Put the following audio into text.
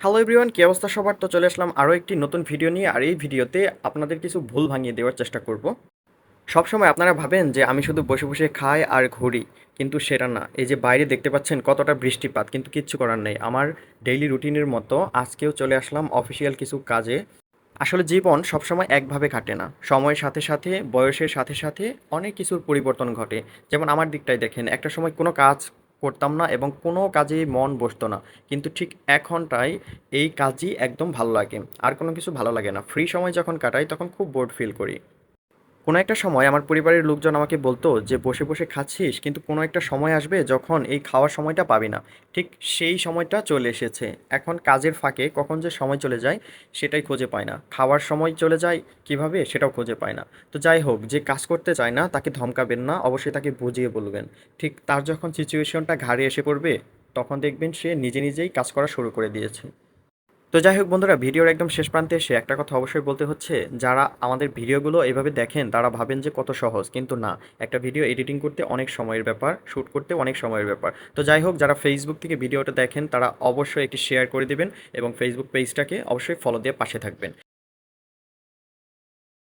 Hello everyone কী অবস্থা সবার? তো চলে আসলাম আরও একটি নতুন ভিডিও নিয়ে, আর এই ভিডিওতে আপনাদের কিছু ভুল ভাঙিয়ে দেওয়ার চেষ্টা করব। সবসময় আপনারা ভাবেন যে আমি শুধু বসে বসে খাই আর ঘুরি, কিন্তু সেটা না। এই যে বাইরে দেখতে পাচ্ছেন কতটা বৃষ্টিপাত, কিন্তু কিচ্ছু করার নেই। আমার ডেইলি রুটিনের মতো আজকেও চলে আসলাম অফিসিয়াল কিছু কাজে। আসলে জীবন সবসময় একভাবে কাটে না। সময়ের সাথে সাথে, বয়সের সাথে সাথে অনেক কিছুর পরিবর্তন ঘটে। যেমন আমার দিকটাই দেখেন, একটা সময় কোনো কাজ করতাম না এবং কোনো কাজে মন বসতো না। কিন্তু ঠিক এখনটাই এই কাজই একদম ভালো লাগে। আর কোনো কিছু ভালো লাগে না। ফ্রি সময় যখন কাটাই, তখন খুব বোর্ড ফিল করি। কোনো একটা সময় আমার পরিবারের লোকজন আমাকে বলতো যে, বসে বসে খাচ্ছিস, কিন্তু কোনো একটা সময় আসবে যখন এই খাওয়ার সময়টা পাবি না। ঠিক সেই সময়টা চলে এসেছে। এখন কাজের ফাঁকে কখন যে সময় চলে যায় সেটাই খুঁজে পায় না। খাওয়ার সময় চলে যায় কীভাবে সেটাও খুঁজে পায় না। তো যাই হোক, যে কাজ করতে চায় না তাকে ধমকাবেন না, অবশ্যই তাকে বুঝিয়ে বলবেন। ঠিক তার যখন সিচুয়েশনটা ঘাড়ে এসে পড়বে, তখন দেখবেন সে নিজে নিজেই কাজ করা শুরু করে দিয়েছে। তো যাই হোক বন্ধুরা, ভিডিওর একদম শেষ প্রান্তে এসে একটা কথা অবশ্যই বলতে হচ্ছে, যারা আমাদের ভিডিওগুলো এভাবে দেখেন, তারা ভাবেন যে কত সহজ, কিন্তু না। একটা ভিডিও এডিটিং করতে অনেক সময়ের ব্যাপার শ্যুট করতে অনেক সময়ের ব্যাপার। তো যাই হোক, যারা ফেসবুক থেকে ভিডিওটা দেখেন, তারা অবশ্যই একটি শেয়ার করে দেবেন এবং ফেসবুক পেজটাকে অবশ্যই ফলো দিয়ে পাশে থাকবেন।